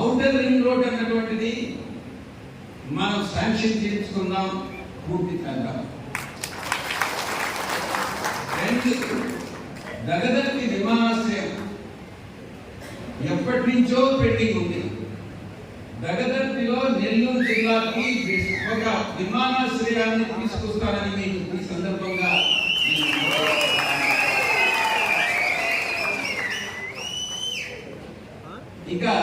Outer ring road అన్నటువంటిది మనం sanction చేయించుకుందాం పూర్తి చేద్దాం దగదర్తి విమానాశ్రయం ఎప్పటి నుంచో పెండింగ్ ఉంది. దగదర్తిలో నెల్లూరు జిల్లాకి ఒక విమానాశ్రయాన్ని తీసుకొస్తానని మీకు ఈ సందర్భంగా ఇంకా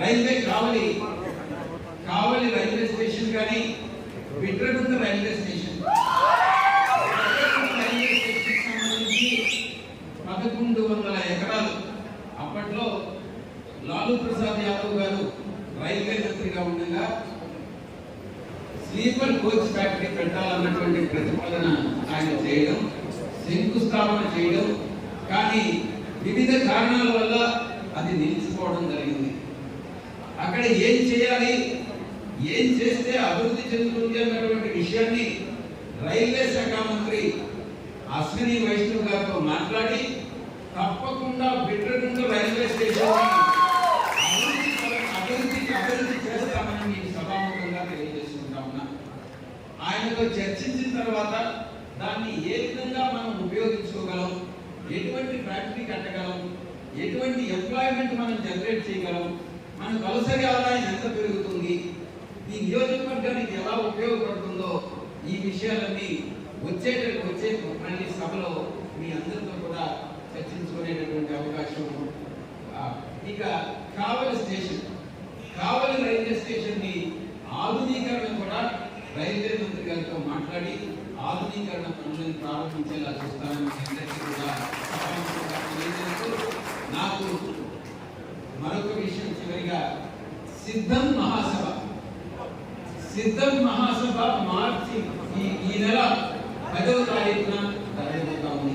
railway Kavali. Kavali railway station కానీ Bitragunta railway station. Railway station సంబంధించి పదకొండు వందల ఎకరాలు. అప్పట్లో లాలూ ప్రసాద్ యాదవ్ గారు రైల్వే మంత్రిగా ఉండగా స్లీపర్ కోచ్ ఫ్యాక్టరీ పెట్టాలన్నటువంటి ప్రతిపాదన ఆయన చేయడం శంకుస్థాపన చేయడం. కానీ వివిధ కారణాల వల్ల అది నిలిచిపోవడం జరిగింది. అక్కడ ఏం చేయాలి? ఏం చేస్తే అభివృద్ధి చెందుతుంది అన్నటువంటి విషయాన్ని రైల్వే శాఖ మంత్రి అశ్విని వైష్ణవ్ గారితో మాట్లాడి తప్పకుండా బిట్రగుంట రైల్వే స్టేషన్ అభివృద్ధి అభివృద్ధికి అభివృద్ధి చేస్తామని మీకు సభాముఖంగా తెలియజేసుకుంటా ఉన్నా. ఆయనతో చర్చించిన తర్వాత దాన్ని ఏ విధంగా మనం ఉపయోగించుకోగలం? ఎటువంటి ఫ్యాక్టరీ కట్టగలం? ఎటువంటి ఎంప్లాయ్మెంట్ మనం జనరేట్ చేయగలం? మన తలసరి ఆదాయం ఎంత పెరుగుతుంది? ఈ నియోజకవర్గానికి ఎలా ఉపయోగపడుతుందో ఈ విషయాలన్నీ వచ్చేటట్టు వచ్చే మళ్ళీ సభలో మీ అందరితో కూడా చర్చించుకునేటటువంటి అవకాశం ఇక కావలి స్టేషన్. కావలి రైల్వే స్టేషన్ని ఆధునీకరణ కూడా రైల్వే మంత్రి గారితో మాట్లాడి ఆధునీకరణ పనులను ప్రారంభించేలా చూస్తానని అందరికీ కూడా నాకు మరొక విషయం సిద్ధం మహాసభ. సిద్ధం మహాసభ మార్చి ఈ ఈ నెల పదవ తారీఖున ఉంది.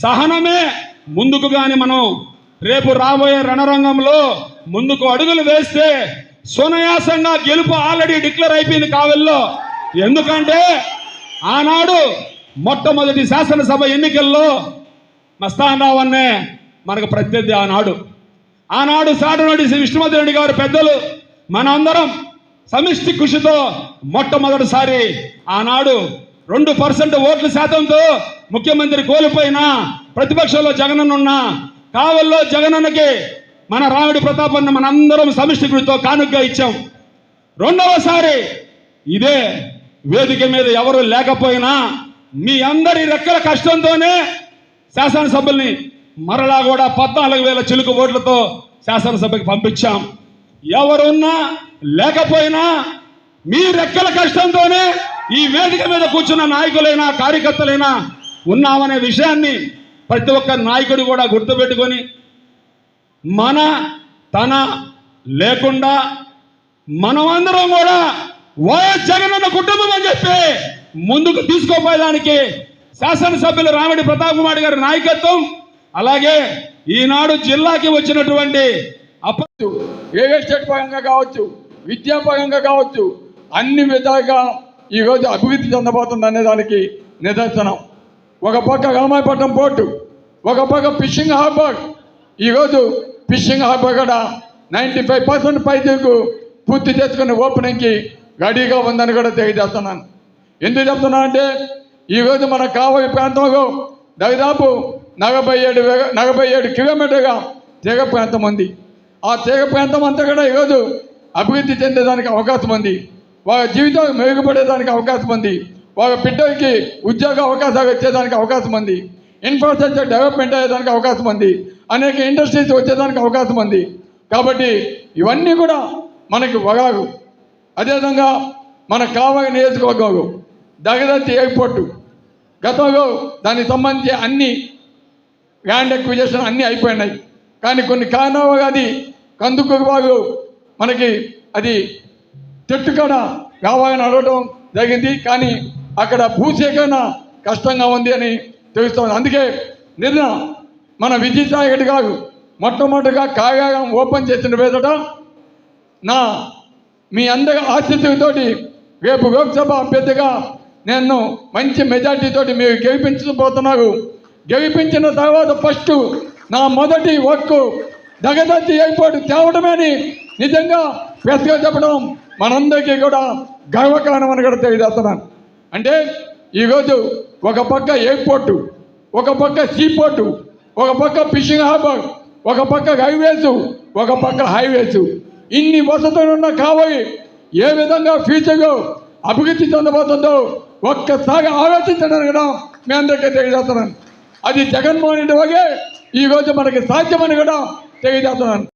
సహనమే ముందుకు గాని మనం రేపు రాబోయే రణరంగంలో ముందుకు అడుగులు వేస్తే సునాయాసంగా గెలుపు ఆల్రెడీ డిక్లేర్ అయిపోయింది కావెల్లో. ఎందుకంటే ఆనాడు మొట్టమొదటి శాసనసభ ఎన్నికల్లో మస్తాన్ రావు అన్నే మనకు ప్రత్యర్థి ఆనాడు. ఆనాడు సాటనాడు శ్రీ విష్ణుమతి రెడ్డి గారు పెద్దలు మనందరం సమిష్టి కృషితో మొట్టమొదటిసారి ఆనాడు రెండు పర్సెంట్ ఓట్ల శాతంతో ముఖ్యమంత్రి కోల్పోయినా ప్రతిపక్షంలో జగనన్నున్నా కావల్లో జగనన్నకి మన రాముడి ప్రతాపన్న మనందరం సమిష్టి కృషితో కానుగ్గా ఇచ్చాం. రెండవసారి ఇదే వేదిక మీద ఎవరు లేకపోయినా మీ అందరి రెక్కల కష్టంతోనే శాసనసభల్ని మరలా కూడా పద్నాలుగు వేల చిలుకు ఓట్లతో శాసనసభకి పంపించాం. ఎవరున్నా లేకపోయినా మీ రెక్కల కష్టంతోనే ఈ వేదిక మీద కూర్చున్న నాయకులైనా కార్యకర్తలైనా ఉన్నామనే విషయాన్ని ప్రతి ఒక్క నాయకుడు కూడా గుర్తుపెట్టుకొని మన తన లేకుండా మనమందరం కూడా వైఎస్ జగనన్న కుటుంబం అని చెప్పి ముందుకు తీసుకోపోయేదానికి శాసనసభ్యులు రామిడి ప్రతాప్ కుమార్ గారి నాయకత్వం అలాగే ఈనాడు జిల్లాకి వచ్చినటువంటి అప్ప రియల్ ఎస్టేట్ పరంగా కావచ్చు విద్యాపరంగా కావచ్చు అన్ని విధాలుగా ఈరోజు అభివృద్ధి చెందబోతుంది అనే దానికి నిదర్శనం. ఒక పక్క రామాయపట్నం పోర్టు ఒక పక్క ఫిషింగ్ హార్బర్. ఈరోజు ఫిషింగ్ హార్బర్ కూడా నైంటీ ఫైవ్ పర్సెంట్ పైదీకు పూర్తి చేసుకుని ఓపెనింగ్కి రెడీగా ఉందని కూడా తెలియజేస్తున్నాను. ఎందుకు చెప్తున్నా అంటే ఈరోజు మన కావలి ప్రాంతంలో దాదాపు నలభై ఏడు వేల- నలభై ఏడు కిలోమీటర్గా తీగ ప్రాంతం ఉంది. ఆ తీగ ప్రాంతం అంతా కూడా ఈరోజు అభివృద్ధి చెందేదానికి అవకాశం ఉంది. వాళ్ళ జీవితం మెరుగుపడేదానికి అవకాశం ఉంది. వాళ్ళ బిడ్డలకి ఉద్యోగ అవకాశాలు వచ్చేదానికి అవకాశం ఉంది. ఇన్ఫ్రాస్ట్రక్చర్ డెవలప్మెంట్ అయ్యేదానికి అవకాశం ఉంది. అనేక ఇండస్ట్రీస్ వచ్చేదానికి అవకాశం ఉంది. కాబట్టి ఇవన్నీ కూడా మనకి వగారు అదేవిధంగా మన కావాలి నియోజకవర్గంలో దగదత్తి ఎయిర్పోర్టు గతంలో దానికి సంబంధించి అన్ని ల్యాండ్ ఎక్విజేషన్ అన్నీ అయిపోయినాయి. కానీ కొన్ని కారణాలు అది కందుకు బాగు మనకి అది చెట్టు కాడ కావాలని అడగడం జరిగింది. కానీ అక్కడ భూసేకరణ కష్టంగా ఉంది అని తెలుస్తుంది. అందుకే నిన్న మన విద్యుత్ రెడ్డి గారు మొట్టమొదటిగా కార్యాలయం ఓపెన్ చేసిన వేదట నా మీ అందరి ఆశీస్సులతోటి రేపు లోక్సభ అభ్యర్థిగా నేను మంచి మెజార్టీతోటి మీరు గెలిపించబోతున్నారు గెలిపించిన తర్వాత ఫస్ట్ నా మొదటి వర్క్ దగదత్తి ఎయిర్పోర్ట్ తేవడమని నిజంగా పెద్దగా చెప్పడం మనందరికీ కూడా గర్వకారణం అని కూడా తెలియజేస్తున్నాను. అంటే ఈరోజు ఒక పక్క ఎయిర్పోర్టు ఒక పక్క సీపోర్టు ఒక పక్క ఫిషింగ్ హార్బర్ ఒక పక్క హైవేస్ ఒక పక్క హైవేస్. ఇన్ని వసతులు ఉన్నా కాబోయి ఏ విధంగా ఫ్యూచర్లో అభివృద్ధి చెందబోతుందో ఒక్కసారి ఆలోచించడానికి కూడా మీ అందరికీ తెలియజేస్తున్నాను. అది జగన్మోహన్ రెడ్డి వగే. ఈరోజు మనకి సాధ్యమని కూడా తెలియజేస్తున్నాను.